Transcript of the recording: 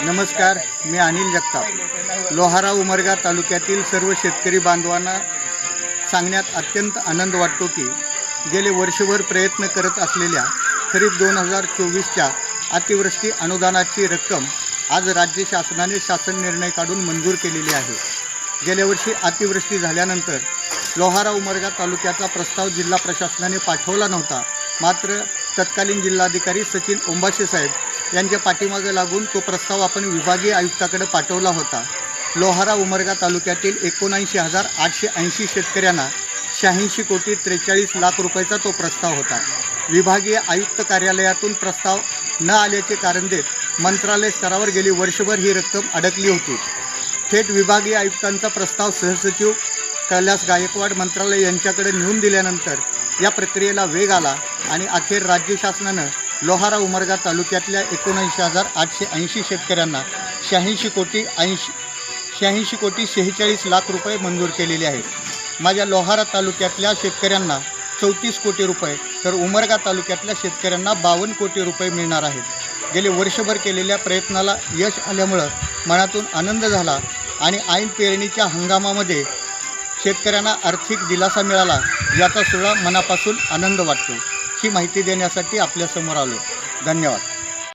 नमस्कार मी अनिल जगताप. लोहारा उमरगा तालुक्यातील सर्व शेतकरी बांधवांना सांगण्यात अत्यंत आनंद वाटतो की गेले वर्षभर प्रयत्न करत असलेल्या खरीप दोन हजार चोवीसच्या अतिवृष्टी अनुदानाची रक्कम आज राज्य शासनाने शासन निर्णय काढून मंजूर केलेली आहे. गेल्या वर्षी अतिवृष्टी झाल्यानंतर लोहारा उमरगा तालुक्याचा प्रस्ताव जिल्हा प्रशासनाने पाठवला नव्हता. मात्र तत्कालीन जिल्हाधिकारी सचिन ओंबाशे साहेब यांच्या पाठीमागे लागून तो प्रस्ताव आपण विभागीय आयुक्ताकडे पाठवला होता. लोहारा उमरगा तालुक्यातील एकोणऐंशी हजार आठशे ऐंशी शेतकऱ्यांना शहाऐंशी कोटी त्रेचाळीस लाख रुपयाचा तो प्रस्ताव होता. विभागीय आयुक्त कार्यालयातून प्रस्ताव न आल्याचे कारण देत मंत्रालय स्तरावर गेली वर्षभर ही रक्कम अडकली होती. थेट विभागीय आयुक्तांचा प्रस्ताव सहसचिव कैलास गायकवाड मंत्रालय यांच्याकडे नेऊन दिल्यानंतर या प्रक्रियेला वेग आला आणि अखेर राज्य शासनानं लोहारा उमरगा तालुक्यातल्या एकोणऐंशी हजार आठशे ऐंशी शेतकऱ्यांना शहाऐंशी कोटी ऐंशी शहाऐंशी कोटी शेहेचाळीस लाख रुपये मंजूर केलेले आहेत. माझ्या लोहारा तालुक्यातल्या शेतकऱ्यांना चौतीस कोटी रुपये तर उमरगा तालुक्यातल्या शेतकऱ्यांना बावन्न कोटी रुपये मिळणार आहेत. गेले वर्षभर केलेल्या प्रयत्नाला यश आल्यामुळं मनातून आनंद झाला आणि ऐन पेरणीच्या हंगामामध्ये शेतकऱ्यांना आर्थिक दिलासा मिळाला याचा सुद्धा मनापासून आनंद वाटतो. ही माहिती देण्यासाठी आपल्यासमोर आलो. धन्यवाद.